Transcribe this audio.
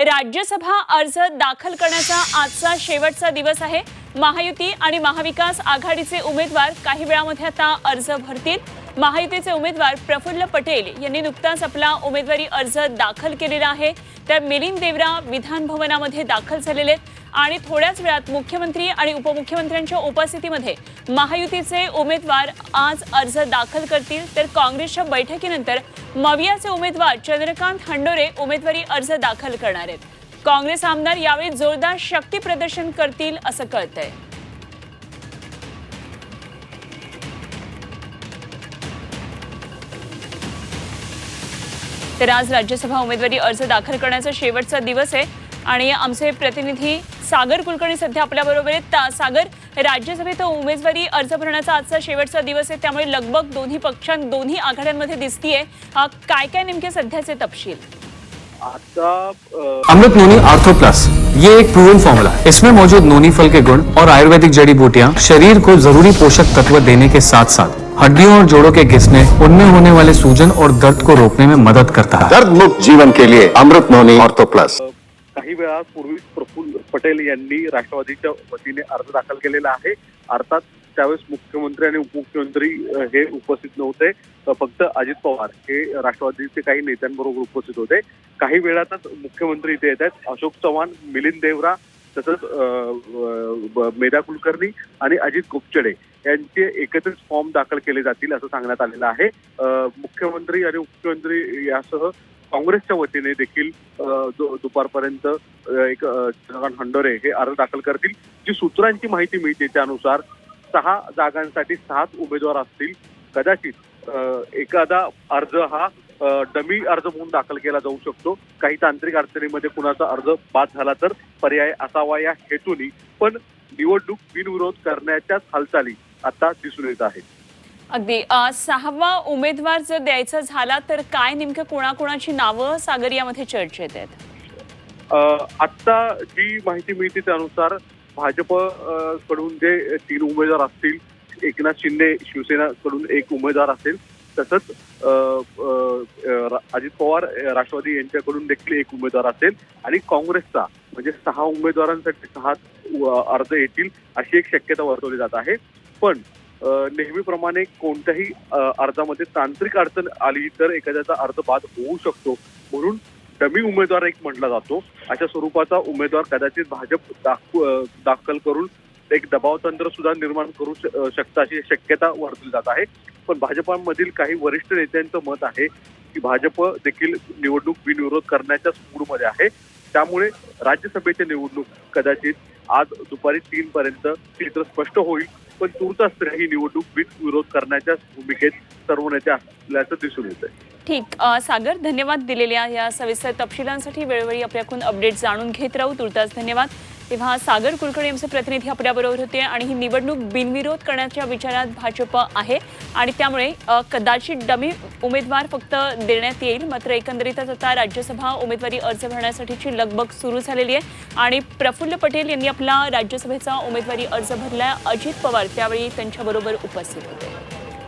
राज्यसभा अर्ज दाखल करण्याचा आजचा शेवटचा दिवस आहे. महायुती आणि महाविकास आघाडीचे उमेदवार काही वेळामध्ये आता अर्ज भरतील. महायुतीचे उमेदवार प्रफुल्ल पटेल यांनी नुकताच आपला उमेदवारी अर्ज दाखल केलेला आहे. तर मिलिंद देवरा विधान भवनामध्ये दाखल झालेले आहेत. आणि थोड्याच वेळात मुख्यमंत्री आणि उपमुख्यमंत्र्यांच्या उपस्थितीमध्ये महायुतीचे उमेदवार आज अर्ज दाखल करतील. तर काँग्रेसच्या बैठकीनंतर मवियाचे उमेदवार चंद्रकांत हंडोरे उमेदवारी अर्ज दाखल करणार आहेत. काँग्रेस आमदार यावेळी जोरदार शक्ती प्रदर्शन करतील असं कळतंय. तर आज राज्यसभा उमेदवारी अर्ज दाखल करण्याचा शेवटचा दिवस आहे आणि आमचे प्रतिनिधी सागर कुलकर्णी सध्या आपल्याबरोबर आहेत. ता- सागर राज्यसभेत उमेदवारी अर्ज भरण्याचा आजचा शेवटचा दिवस आहे. त्यामुळे लगबग दोन्ही पक्षां दोन्ही आघाड्यांमध्ये दिसतीये. काय काय नेमके सध्याचे तपशील? Amrit noni ortho plus. ये एक प्रूवन फॉर्मूला इसमें मौजूद नोनी फल के गुण और आयुर्वेदिक जड़ी बूटियाँ शरीर को जरूरी पोषक तत्व देने के साथ साथ हड्डियों और जोड़ों के घिसने उनमें होने वाले सूजन और दर्द को रोकने में मदद करता है। दर्द मुक्त जीवन के लिए अमृत नोनी ऑर्थो प्लस। काही वेळापूर्वीच प्रफुल्ल पटेल यांनी राष्ट्रवादीच्या वतीने अर्ज दाखल केलेला आहे. अर्थात त्यावेळेस मुख्यमंत्री आणि उपमुख्यमंत्री हे उपस्थित नव्हते. फक्त अजित पवार हे राष्ट्रवादीचे काही नेत्यांबरोबर उपस्थित होते. काही वेळातच मुख्यमंत्री इथे येत आहेत. अशोक चव्हाण मिलिंद देवरा तसंच मेधा कुलकर्णी आणि अजित गुपचडे यांचे एकत्रित फॉर्म दाखल केले जातील असं सांगण्यात आलेलं आहे. मुख्यमंत्री आणि उपमुख्यमंत्री यासह काँग्रेसच्या वतीने देखील दुपारपर्यंत एक चंद्रकांत हंडोरे हे अर्ज दाखल करतील. जी सूत्रांची माहिती मिळते त्यानुसार सहा जागांसाठी सात उमेदवार असतील. कदाचित एखादा अर्ज हा डमी अर्ज म्हणून दाखल केला जाऊ शकतो. काही तांत्रिक अडचणीमध्ये कुणाचा अर्ज बाद झाला तर पर्याय असावा या हेतूनी पण निवडणूक बिनविरोध करण्याच्याच हालचाली आता दिसून येत आहेत. अगदी. सहावा उमेदवार जर द्यायचा झाला तर काय नेमकं कोणाकोणाची नावं सागर यामध्ये चर्चेत आहेत? आत्ता जी माहिती मिळते त्यानुसार भाजपकडून जे तीन उमेदवार असतील एकनाथ शिंदे शिवसेना कडून एक उमेदवार असेल तसंच अजित पवार राष्ट्रवादी यांच्याकडून देखील एक उमेदवार असेल आणि काँग्रेसचा म्हणजे सहा उमेदवारांसाठी सहा अर्ज येतील अशी एक शक्यता वर्तवली जात आहे. पण नेहमीप्रमाणे कोणत्याही अर्जामध्ये तांत्रिक अडचण आली तर एखाद्याचा अर्ज बाद होऊ शकतो म्हणून डमी उमेदवार एक म्हटला जातो. अशा स्वरूपाचा उमेदवार कदाचित भाजप दाखल करून एक दबाव तंत्र सुद्धा निर्माण करू श- अशी शक्यता वर्तली जात आहे. पण भाजपामधील काही वरिष्ठ नेत्यांचं मत आहे की भाजप देखील निवडणूक बिनविरोध करण्याच्या मूडमध्ये आहे. त्यामुळे राज्यसभेची निवडणूक कदाचित आज दुपारी तीन पर्यंत चित्र स्पष्ट होईल. पण तूर्तास ही निवडणूक बिनविरोध करण्याच्या भूमिकेत सर्व नेते असल्याचं दिसून येत आहे ठीक सागर धन्यवाद दिलेल्या या सविस्तर तपशिलांसाठी वेळोवेळी आपल्याकडून अपडेट जाणून घेत राहू. तूर्तास धन्यवाद. तेव्हा सागर कुलकर्णी आमचे प्रतिनिधी आपल्याबरोबर होते आणि ही निवडणूक बिनविरोध करण्याच्या विचारात भाजप आहे. आणि त्यामुळे कदाचित डमी उमेदवार फक्त देण्यात येईल मात्र एकंदरीतच आता राज्यसभा उमेदवारी अर्ज भरण्यासाठीची लगबग सुरू झालेली आहे. आणि प्रफुल्ल पटेल यांनी आपला राज्यसभेचा उमेदवारी अर्ज भरला अजित पवार त्यावेळी त्यांच्याबरोबर उपस्थित होते.